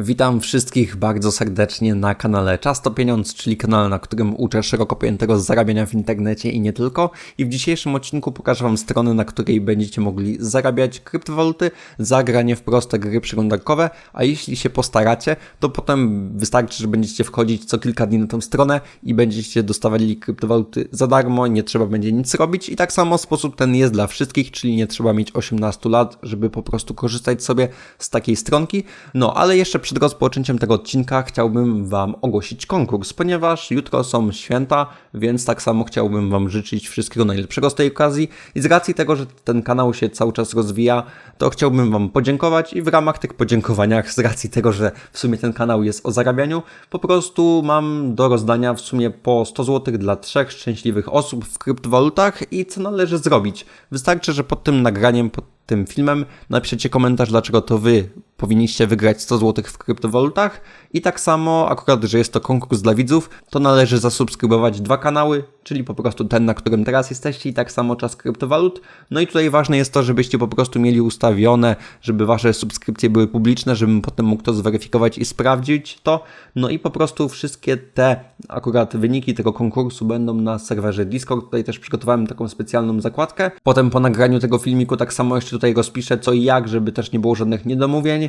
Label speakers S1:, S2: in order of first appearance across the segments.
S1: Witam wszystkich bardzo serdecznie na kanale Czas to Pieniądz, czyli kanale, na którym uczę szeroko pojętego zarabiania w internecie i nie tylko. I w dzisiejszym odcinku pokażę Wam stronę, na której będziecie mogli zarabiać kryptowaluty za granie w proste gry przeglądarkowe, a jeśli się postaracie, to potem wystarczy, że będziecie wchodzić co kilka dni na tę stronę i będziecie dostawali kryptowaluty za darmo, nie trzeba będzie nic robić i tak samo sposób ten jest dla wszystkich, czyli nie trzeba mieć 18 lat, żeby po prostu korzystać sobie z takiej stronki. No, ale jeszcze przed rozpoczęciem tego odcinka chciałbym Wam ogłosić konkurs, ponieważ jutro są święta, więc tak samo chciałbym Wam życzyć wszystkiego najlepszego z tej okazji i z racji tego, że ten kanał się cały czas rozwija, to chciałbym Wam podziękować i w ramach tych podziękowaniach, z racji tego, że w sumie ten kanał jest o zarabianiu, po prostu mam do rozdania w sumie po 100 zł dla trzech szczęśliwych osób w kryptowalutach i co należy zrobić. Wystarczy, że pod tym nagraniem, pod tym filmem napiszecie komentarz, dlaczego to Wy powinniście wygrać 100 zł w kryptowalutach i tak samo, akurat, że jest to konkurs dla widzów, to należy zasubskrybować dwa kanały, czyli po prostu ten, na którym teraz jesteście i tak samo czas kryptowalut. No i tutaj ważne jest to, żebyście po prostu mieli ustawione, żeby wasze subskrypcje były publiczne, żebym potem mógł to zweryfikować i sprawdzić to. No i po prostu wszystkie te akurat wyniki tego konkursu będą na serwerze Discord. Tutaj też przygotowałem taką specjalną zakładkę. Potem po nagraniu tego filmiku tak samo jeszcze tutaj rozpiszę co i jak, żeby też nie było żadnych niedomówień.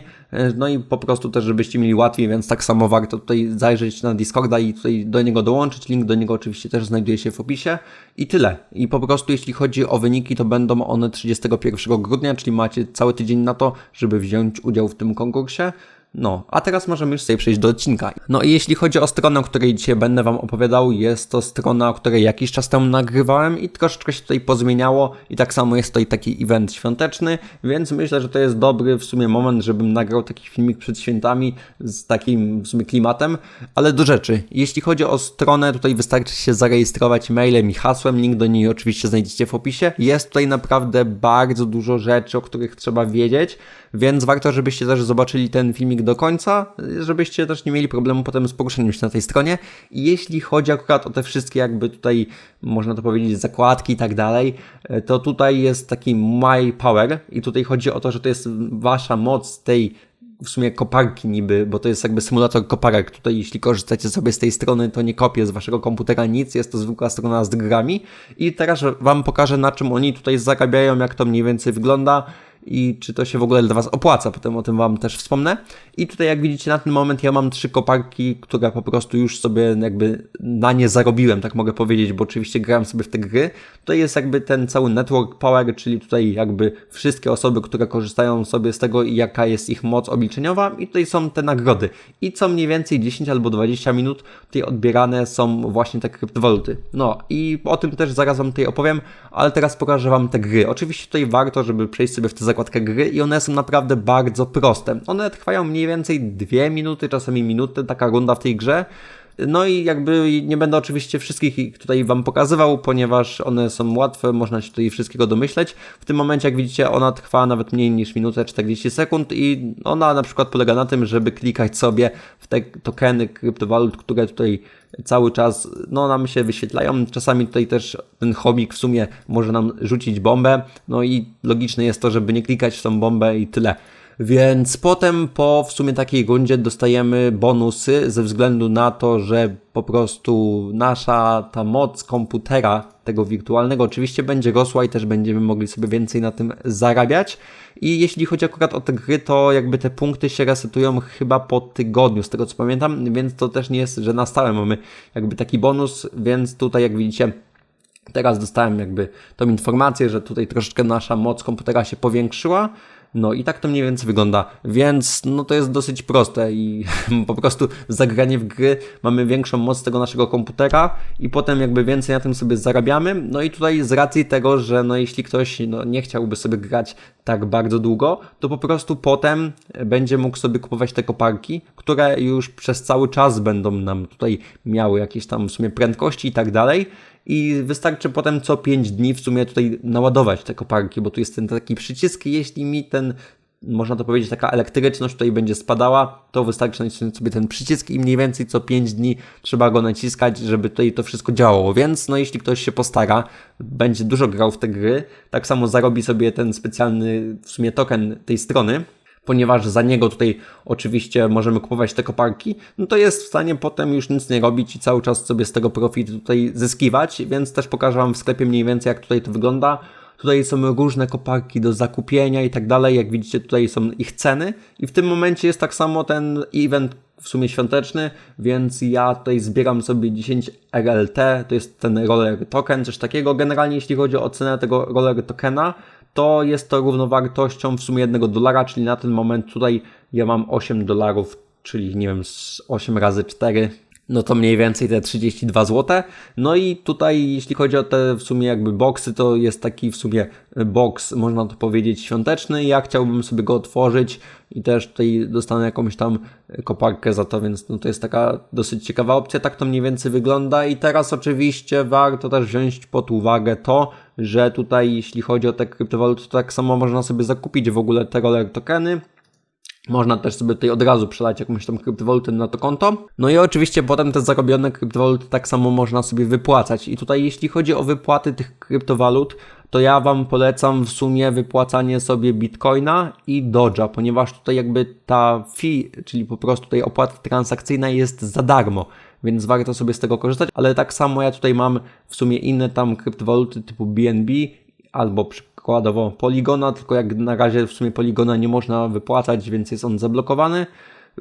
S1: No i po prostu też, żebyście mieli łatwiej, więc tak samo warto tutaj zajrzeć na Discorda i tutaj do niego dołączyć. Link do niego oczywiście też znajduje się w opisie. I tyle. I po prostu jeśli chodzi o wyniki, to będą one 31 grudnia, czyli macie cały tydzień na to, żeby wziąć udział w tym konkursie. No, a teraz możemy już sobie przejść do odcinka. No i jeśli chodzi o stronę, o której dzisiaj będę Wam opowiadał, jest to strona, o której jakiś czas temu nagrywałem i troszeczkę się tutaj pozmieniało i tak samo jest tutaj taki event świąteczny, więc myślę, że to jest dobry w sumie moment, żebym nagrał taki filmik przed świętami z takim w sumie klimatem, ale do rzeczy. Jeśli chodzi o stronę, tutaj wystarczy się zarejestrować mailem i hasłem, link do niej oczywiście znajdziecie w opisie. Jest tutaj naprawdę bardzo dużo rzeczy, o których trzeba wiedzieć, więc warto, żebyście też zobaczyli ten filmik do końca, żebyście też nie mieli problemu potem z poruszeniem się na tej stronie. Jeśli chodzi akurat o te wszystkie jakby tutaj, można to powiedzieć, zakładki i tak dalej, to tutaj jest taki My Power i tutaj chodzi o to, że to jest wasza moc tej w sumie koparki niby, bo to jest jakby symulator koparek. Tutaj jeśli korzystacie sobie z tej strony, to nie kopię z waszego komputera nic, jest to zwykła strona z grami. I teraz wam pokażę na czym oni tutaj zarabiają, jak to mniej więcej wygląda i czy to się w ogóle dla Was opłaca. Potem o tym Wam też wspomnę. I tutaj jak widzicie na ten moment ja mam trzy koparki, które po prostu już sobie jakby na nie zarobiłem, tak mogę powiedzieć, bo oczywiście grałem sobie w te gry. Tutaj jest jakby ten cały network power, czyli tutaj jakby wszystkie osoby, które korzystają sobie z tego i jaka jest ich moc obliczeniowa i tutaj są te nagrody. I co mniej więcej 10 albo 20 minut tutaj odbierane są właśnie te kryptowaluty. No i o tym też zaraz Wam tutaj opowiem, ale teraz pokażę Wam te gry. Oczywiście tutaj warto, żeby przejść sobie w te zakładkę gry i one są naprawdę bardzo proste. One trwają mniej więcej dwie minuty, czasami minuty, taka runda w tej grze. No i jakby nie będę oczywiście wszystkich tutaj Wam pokazywał, ponieważ one są łatwe, można się tutaj wszystkiego domyśleć. W tym momencie, jak widzicie, ona trwa nawet mniej niż minutę 40 sekund i ona na przykład polega na tym, żeby klikać sobie w te tokeny kryptowalut, które tutaj cały czas, no nam się wyświetlają. Czasami tutaj też ten chomik w sumie może nam rzucić bombę, no i logiczne jest to, żeby nie klikać w tą bombę i tyle. Więc potem po w sumie takiej rundzie dostajemy bonusy ze względu na to, że po prostu nasza ta moc komputera tego wirtualnego oczywiście będzie rosła i też będziemy mogli sobie więcej na tym zarabiać. I jeśli chodzi akurat o te gry, to jakby te punkty się resetują chyba po tygodniu, z tego co pamiętam, więc to też nie jest, że na stałe mamy jakby taki bonus, więc tutaj jak widzicie Teraz dostałem jakby tą informację, że tutaj troszeczkę nasza moc komputera się powiększyła. No i tak to mniej więcej wygląda, więc no to jest dosyć proste i po prostu zagranie w gry mamy większą moc tego naszego komputera i potem jakby więcej na tym sobie zarabiamy. No i tutaj z racji tego, że no jeśli ktoś no, nie chciałby sobie grać tak bardzo długo, to po prostu potem będzie mógł sobie kupować te koparki, które już przez cały czas będą nam tutaj miały jakieś tam w sumie prędkości i tak dalej i wystarczy potem co 5 dni w sumie tutaj naładować te koparki, bo tu jest ten taki przycisk, jeśli mi ten można to powiedzieć, taka elektryczność tutaj będzie spadała, to wystarczy nacisnąć sobie ten przycisk i mniej więcej co 5 dni trzeba go naciskać, żeby tutaj to wszystko działało. Więc no jeśli ktoś się postara, będzie dużo grał w te gry, tak samo zarobi sobie ten specjalny w sumie token tej strony, ponieważ za niego tutaj oczywiście możemy kupować te koparki, no to jest w stanie potem już nic nie robić i cały czas sobie z tego profit tutaj zyskiwać, więc też pokażę Wam w sklepie mniej więcej jak tutaj to wygląda. Tutaj są różne koparki do zakupienia i tak dalej. Jak widzicie, tutaj są ich ceny. I w tym momencie jest tak samo ten event w sumie świąteczny, więc ja tutaj zbieram sobie 10 RLT, to jest ten roller token, coś takiego. Generalnie jeśli chodzi o cenę tego roller tokena, to jest to równowartością w sumie jednego dolara, czyli na ten moment tutaj ja mam 8 dolarów, czyli nie wiem, z 8 razy 4 no to mniej więcej te 32 zł. No i tutaj, jeśli chodzi o te w sumie jakby boksy, to jest taki w sumie boks, można to powiedzieć, świąteczny. Ja chciałbym sobie go otworzyć i też tutaj dostanę jakąś tam koparkę za to, więc no to jest taka dosyć ciekawa opcja. Tak to mniej więcej wygląda. I teraz oczywiście warto też wziąć pod uwagę to, że tutaj jeśli chodzi o te kryptowaluty, to tak samo można sobie zakupić w ogóle te roller tokeny można też sobie tutaj od razu przelać jakąś tam kryptowalutę na to konto. No i oczywiście potem te zarobione kryptowaluty tak samo można sobie wypłacać. I tutaj jeśli chodzi o wypłaty tych kryptowalut, to ja Wam polecam w sumie wypłacanie sobie Bitcoina i Doge'a, ponieważ tutaj jakby ta fee, czyli po prostu tutaj opłata transakcyjna jest za darmo, więc warto sobie z tego korzystać, ale tak samo ja tutaj mam w sumie inne tam kryptowaluty typu BNB albo przykładowo Poligona, tylko jak na razie w sumie Poligona nie można wypłacać, więc jest on zablokowany.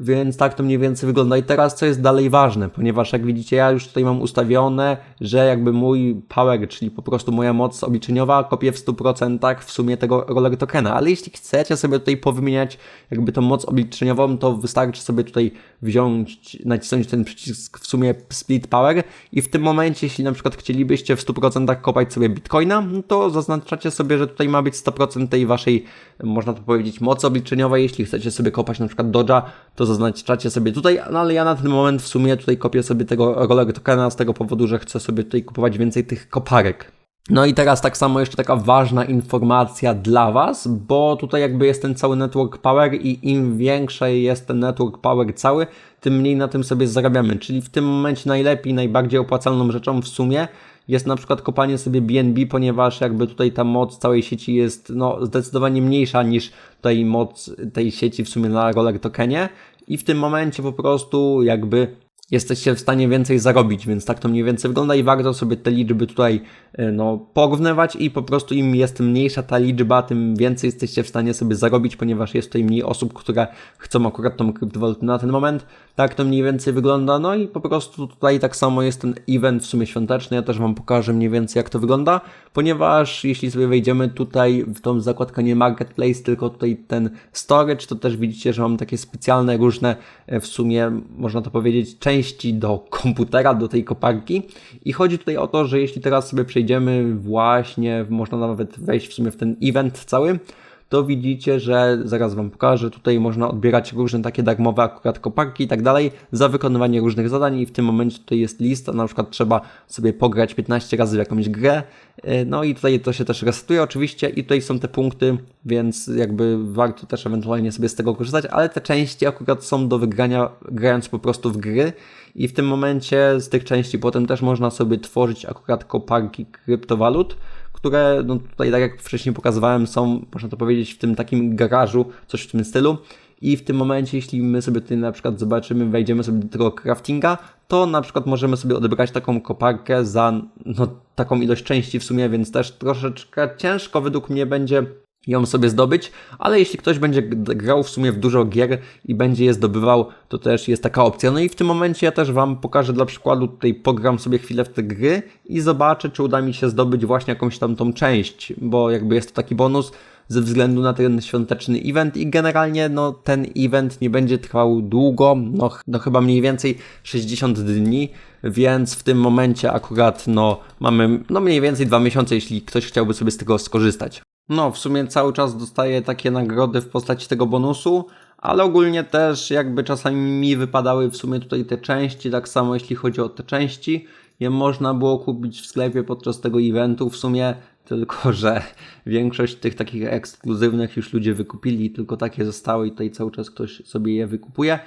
S1: Więc tak to mniej więcej wygląda. I teraz co jest dalej ważne, ponieważ jak widzicie, ja już tutaj mam ustawione, że jakby mój power, czyli po prostu moja moc obliczeniowa, kopię w 100% w sumie tego roller tokena. Ale jeśli chcecie sobie tutaj powymieniać jakby tą moc obliczeniową, to wystarczy sobie tutaj wziąć, nacisnąć ten przycisk w sumie split power i w tym momencie, jeśli na przykład chcielibyście w 100% kopać sobie bitcoina, no to zaznaczacie sobie, że tutaj ma być 100% tej waszej, można to powiedzieć, mocy obliczeniowej. Jeśli chcecie sobie kopać na przykład Dodge'a, to zaznaczacie sobie tutaj, no ale ja na ten moment w sumie tutaj kopię sobie tego roller tokena z tego powodu, że chcę sobie tutaj kupować więcej tych koparek. No i teraz tak samo jeszcze taka ważna informacja dla Was, bo tutaj jakby jest ten cały network power i im większy jest ten network power cały, tym mniej na tym sobie zarabiamy. Czyli w tym momencie najlepiej, najbardziej opłacalną rzeczą w sumie jest na przykład kopanie sobie BNB, ponieważ jakby tutaj ta moc całej sieci jest no, zdecydowanie mniejsza niż tutaj moc tej sieci w sumie na roller tokenie i w tym momencie po prostu jakby jesteście w stanie więcej zarobić, więc tak to mniej więcej wygląda i warto sobie te liczby tutaj e, no, porównywać i po prostu im jest mniejsza ta liczba, tym więcej jesteście w stanie sobie zarobić, ponieważ jest tutaj mniej osób, które chcą akurat tą kryptowalutę na ten moment. Tak to mniej więcej wygląda, no i po prostu tutaj tak samo jest ten event w sumie świąteczny, ja też Wam pokażę mniej więcej jak to wygląda, ponieważ jeśli sobie wejdziemy tutaj w tą zakładkę nie marketplace, tylko tutaj ten storage, to też widzicie, że mam takie specjalne różne e, w sumie, można to powiedzieć, części części do komputera, do tej koparki. I chodzi tutaj o to, że jeśli teraz sobie przejdziemy właśnie, można nawet wejść w sumie w ten event cały, to widzicie, że zaraz Wam pokażę, tutaj można odbierać różne takie darmowe akurat koparki i tak dalej za wykonywanie różnych zadań i w tym momencie tutaj jest lista, na przykład trzeba sobie pograć 15 razy w jakąś grę, e, no i tutaj to się też resetuje oczywiście i tutaj są te punkty, więc jakby warto też ewentualnie sobie z tego korzystać, ale te części akurat są do wygrania grając po prostu w gry. I w tym momencie z tych części potem też można sobie tworzyć akurat koparki kryptowalut, które no tutaj, tak jak wcześniej pokazywałem, są, można to powiedzieć, w tym takim garażu, coś w tym stylu. I w tym momencie, jeśli my sobie tutaj na przykład zobaczymy, wejdziemy sobie do tego craftinga, to na przykład możemy sobie odebrać taką koparkę za no, taką ilość części w sumie, więc też troszeczkę ciężko według mnie będzie ją sobie zdobyć, ale jeśli ktoś będzie grał w sumie w dużo gier i będzie je zdobywał, to też jest taka opcja. No i w tym momencie ja też Wam pokażę dla przykładu, tutaj pogram sobie chwilę w te gry i zobaczę, czy uda mi się zdobyć właśnie jakąś tam tą część, bo jakby jest to taki bonus ze względu na ten świąteczny event i generalnie no ten event nie będzie trwał długo, no, no chyba mniej więcej 60 dni, więc w tym momencie akurat no mamy no mniej więcej dwa miesiące, jeśli ktoś chciałby sobie z tego skorzystać. No, w sumie cały czas dostaję takie nagrody w postaci tego bonusu, ale ogólnie też jakby czasami mi wypadały w sumie tutaj te części, tak samo jeśli chodzi o te części, je można było kupić w sklepie podczas tego eventu. W sumie, tylko że większość tych takich ekskluzywnych już ludzie wykupili, tylko takie zostały i tutaj cały czas ktoś sobie je wykupuje.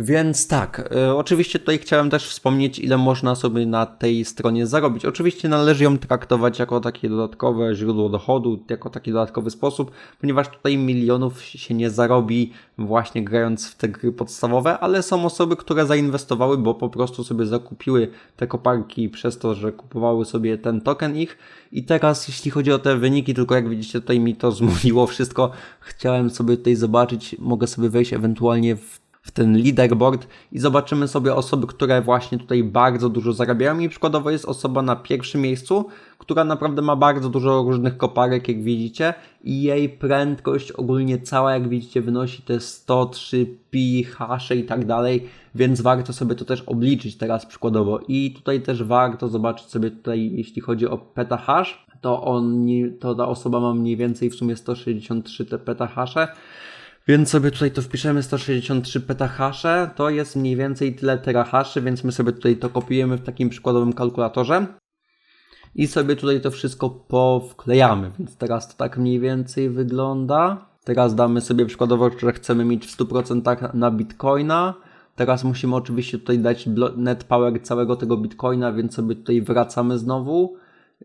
S1: Więc tak, e, oczywiście tutaj chciałem też wspomnieć, ile można sobie na tej stronie zarobić. Oczywiście należy ją traktować jako takie dodatkowe źródło dochodu, jako taki dodatkowy sposób, ponieważ tutaj milionów się nie zarobi właśnie grając w te gry podstawowe, ale są osoby, które zainwestowały, bo po prostu sobie zakupiły te koparki przez to, że kupowały sobie ten token ich. I teraz, jeśli chodzi o te wyniki, tylko jak widzicie, tutaj mi to zmówiło wszystko. Chciałem sobie tutaj zobaczyć, mogę sobie wejść ewentualnie w w ten leaderboard i zobaczymy sobie osoby, które właśnie tutaj bardzo dużo zarabiają i przykładowo jest osoba na pierwszym miejscu, która naprawdę ma bardzo dużo różnych koparek, jak widzicie i jej prędkość ogólnie cała, jak widzicie, wynosi te 103 pi, hasze i tak dalej, więc warto sobie to też obliczyć teraz przykładowo i tutaj też warto zobaczyć sobie tutaj, jeśli chodzi o petahash, to on, to ta osoba ma mniej więcej w sumie 163 te petahasze, więc sobie tutaj to wpiszemy 163 petahasze, to jest mniej więcej tyle terahaszy, więc my sobie tutaj to kopiujemy w takim przykładowym kalkulatorze i sobie tutaj to wszystko powklejamy, więc teraz to tak mniej więcej wygląda. Teraz damy sobie przykładowo, że chcemy mieć w 100% na Bitcoina. Teraz musimy oczywiście tutaj dać net power całego tego Bitcoina, więc sobie tutaj wracamy znowu.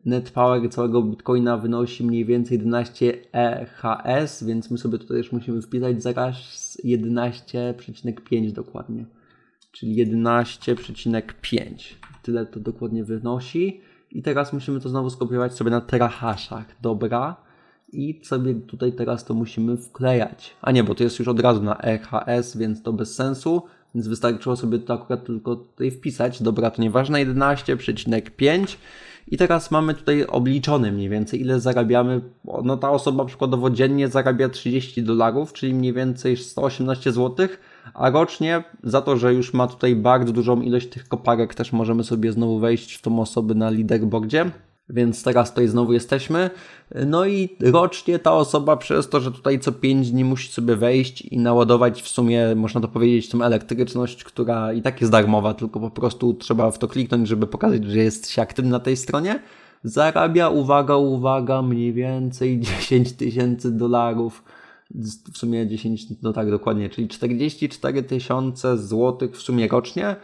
S1: Net power całego Bitcoina wynosi mniej więcej 11 EHS, więc my sobie tutaj już musimy wpisać zaraz 11,5 dokładnie. Czyli 11,5. Tyle to dokładnie wynosi. I teraz musimy to znowu skopiować sobie na terahaszach. Dobra. I sobie tutaj teraz to musimy wklejać. A nie, bo to jest już od razu na EHS, więc to bez sensu. Więc wystarczyło sobie to akurat tylko tutaj wpisać. Dobra, to nieważne, 11,5. I teraz mamy tutaj obliczone mniej więcej, ile zarabiamy. No ta osoba przykładowo dziennie zarabia 30 dolarów, czyli mniej więcej 118 zł, a rocznie za to, że już ma tutaj bardzo dużą ilość tych koparek, też możemy sobie znowu wejść w tą osobę na leaderboardzie. Więc teraz tutaj znowu jesteśmy. No i rocznie ta osoba przez to, że tutaj co 5 dni musi sobie wejść i naładować w sumie, można to powiedzieć, tą elektryczność, która i tak jest darmowa, tylko po prostu trzeba w to kliknąć, żeby pokazać, że jest się aktywny na tej stronie. Zarabia, uwaga, uwaga, mniej więcej 10 tysięcy dolarów. W sumie 10, no tak dokładnie, czyli 44 tysiące złotych w sumie rocznie.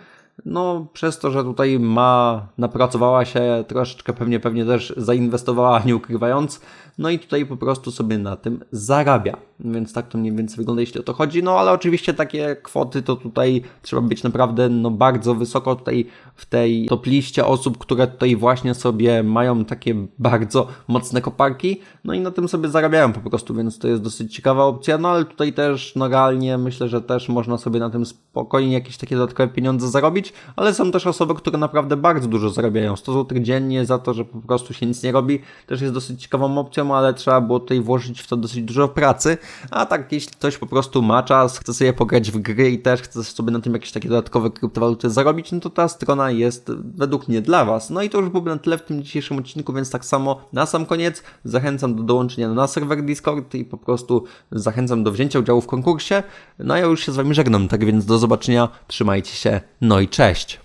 S1: No, przez to, że tutaj ma, napracowała się troszeczkę, pewnie, pewnie też zainwestowała, nie ukrywając, no i tutaj po prostu sobie na tym zarabia. Więc tak to mniej więcej wygląda, jeśli o to chodzi. No, ale oczywiście takie kwoty to tutaj trzeba być naprawdę, no, bardzo wysoko tutaj w tej top liście osób, które tutaj właśnie sobie mają takie bardzo mocne koparki, no i na tym sobie zarabiają po prostu, więc to jest dosyć ciekawa opcja, no ale tutaj też, no realnie myślę, że też można sobie na tym spokojnie jakieś takie dodatkowe pieniądze zarobić, ale są też osoby, które naprawdę bardzo dużo zarabiają. 100 zł dziennie za to, że po prostu się nic nie robi, też jest dosyć ciekawą opcją, ale trzeba było tutaj włożyć w to dosyć dużo pracy. A tak, jeśli ktoś po prostu ma czas, chce sobie pograć w gry i też chce sobie na tym jakieś takie dodatkowe kryptowaluty zarobić, no to ta strona jest według mnie dla Was. No i to już byłoby na tyle w tym dzisiejszym odcinku, więc tak samo na sam koniec zachęcam do dołączenia na serwer Discord i po prostu zachęcam do wzięcia udziału w konkursie. No ja już się z Wami żegnam, tak więc do zobaczenia, trzymajcie się, no i cześć!